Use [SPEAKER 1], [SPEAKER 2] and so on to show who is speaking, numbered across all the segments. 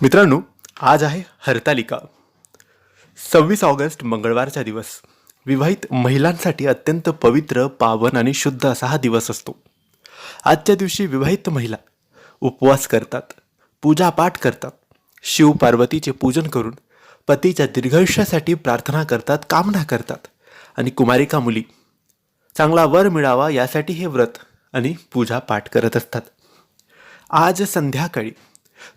[SPEAKER 1] मित्रांनो आज आहे हरतालिका. सव्वीस ऑगस्ट मंगळवारचा दिवस. विवाहित महिलांसाठी अत्यंत पवित्र पावन आणि शुद्ध असा हा दिवस असतो. आजच्या दिवशी विवाहित महिला उपवास करतात पूजापाठ करतात शिव पार्वतीचे पूजन करून पतीच्या दीर्घायुष्यासाठी प्रार्थना करतात कामना करतात आणि कुमारिका मुली चांगला वर मिळावा यासाठी हे व्रत आणि पूजा पाठ करत असतात. आज संध्याकाळी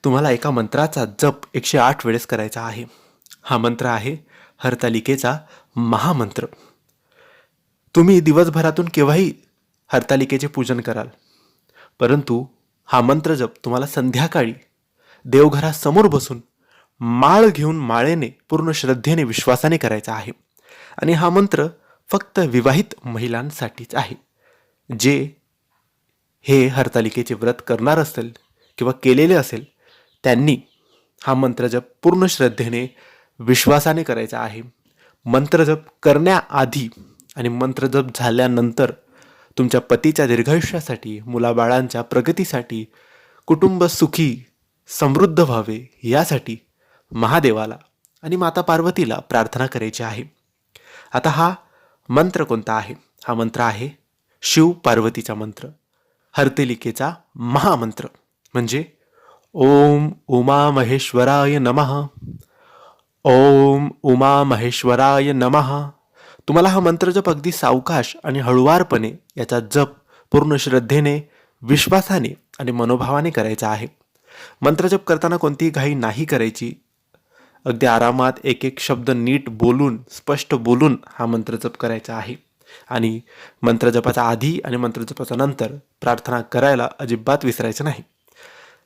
[SPEAKER 1] तुम्हाला एका मंत्राचा जप एकशे आठ वेळेस करायचा आहे. हा मंत्र आहे हरतालिकेचा महामंत्र. तुम्ही दिवसभरातून केव्हाही हरतालिकेचे पूजन कराल. परंतु हा मंत्र जप तुम्हाला संध्याकाळी देवघरासमोर बसून माळ घेऊन माळेने पूर्ण श्रद्धेने विश्वासाने करायचा आहे. आणि हा मंत्र फक्त विवाहित महिलांसाठीच आहे. जे हे हरतालिकेचे व्रत करणार असेल किंवा केलेले असेल त्यांनी हा मंत्रजप पूर्ण श्रद्धेने विश्वासाने करायचा आहे. मंत्रजप करण्याआधी आणि मंत्रजप झाल्यानंतर तुमच्या पतीच्या दीर्घायुष्यासाठी मुलाबाळांच्या प्रगतीसाठी कुटुंब सुखी समृद्ध व्हावे यासाठी महादेवाला आणि माता पार्वतीला प्रार्थना करायची आहे. आता हा मंत्र कोणता आहे? हा मंत्र आहे शिव पार्वतीचा मंत्र. हरतेलिकेचा महामंत्र. म्हणजे ओम उमा महेश्वराय नमः। ओम उमा महेश्वराय नमः। तुम्हाला हा मंत्रजप अगदी सावकाश आणि हळुवारपणे याचा जप पूर्ण श्रद्धेने विश्वासाने आणि मनोभावाने करायचा आहे. मंत्रजप करताना कोणतीही घाई नाही करायची. अगदी आरामात एक एक शब्द नीट बोलून स्पष्ट बोलून हा मंत्रजप करायचा आहे. आणि मंत्रजपाचा आधी आणि मंत्रजपाचा नंतर प्रार्थना करायला अजिबात विसरायचं नाही.